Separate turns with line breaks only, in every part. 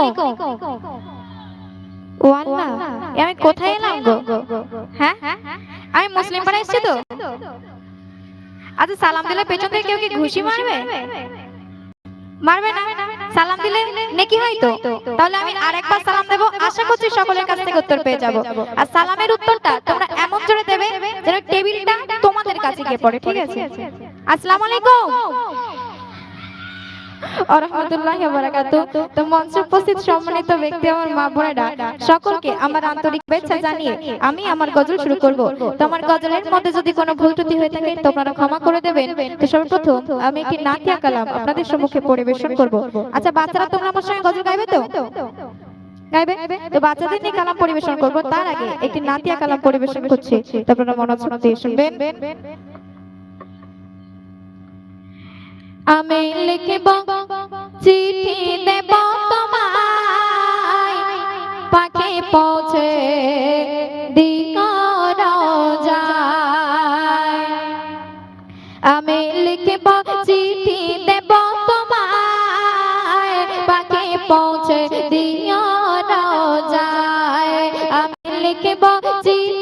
আলাইকুম আমি কোথায় এলাম গো? হ্যাঁ? আমি মুসলিম পাড়া এসেছি তো? আচ্ছা সালাম দিলে পেছন থেকে কেউ কি ঘুষি মারবে? মারবে না। সালাম দিলে নেকি হয় তো তাহলে আমি আরেকবার সালাম দেব। আশা করছি সকলের কাছ থেকে উত্তর পেয়ে যাব। আর সালামের উত্তরটা তোমরা এমন জোরে দেবে যেন টেবিলটা তোমাদের কাছে গিয়ে পড়ে, ঠিক আছে? আসসালামু আলাইকুম। আমার আপনাদের সম্মুখে পরিবেশন করব। আচ্ছা বাচ্চারা, তোমরা আমার সঙ্গে গজল গাইবে তো? গাইবে? তো বাচ্চাদের নিয়ে কালাম পরিবেশন করব। তার আগে একটি নাতিয়া কালাম পরিবেশন শুনবেন। আমি লিখব, চিঠি দেব তোমায়। পাখি পৌঁছে দিগর যায়। আমি লিখব, চিঠি দেব তোমায়। পাখি পৌঁছে দিগর যায়। আমি লিখব, চিঠি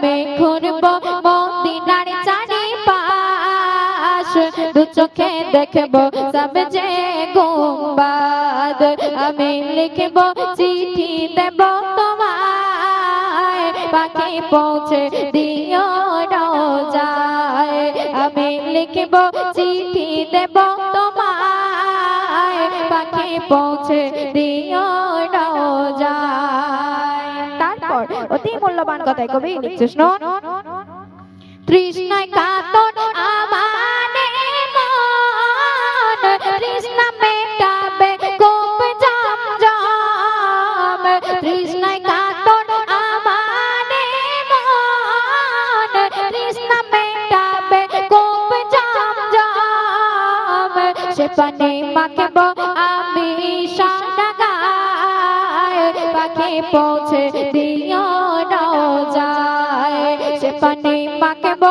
আমি ঘুরব, মদিনার চারিপাশ। দু চোখে দেখব সব যে গুম্বাদ। আমি লিখব, চিঠি দেব তোমায়। পাখি পৌঁছে দিও যায় আমি লিখব, চিঠি দেব তোমায়। পাখি পৌঁছে দিও অতি মূল্যবান কথায় কবি শুনুন তৃষ্ণায় কাতর আমানে মন, তৃষ্ণা মেটাবে জাম জাম কাতর আমানে মন মেটাবে জাম জাম সে পানে মাখব আমি পাখি পৌঁছে যায় সে পানে মাখব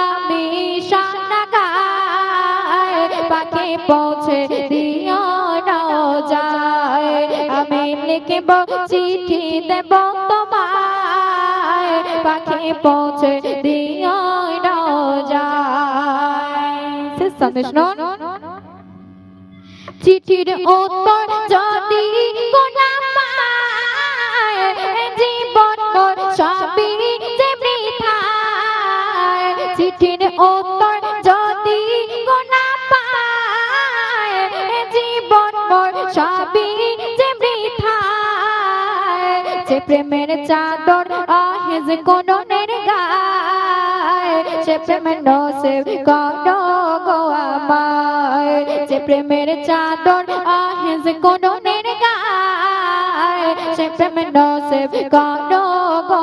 আমি সাদা গায়। পাখি পৌঁছে দিও না যায়। আমি লিখব, চিঠি দেব তোমায়। পাখি পৌঁছে দিও না যায়। চিঠির উত্তর যদি জীবন সবই উত্তর যদি কোনা পায়, জীবন মোর সবই যে বৃথায় যে প্রেমের চাদর আহেজ কোনের গায়, সে প্রেমের নসে কন গো আমায়। যে প্রেমের চাদর আহেজ কোনের গায়, সে প্রেমের নসে কন গো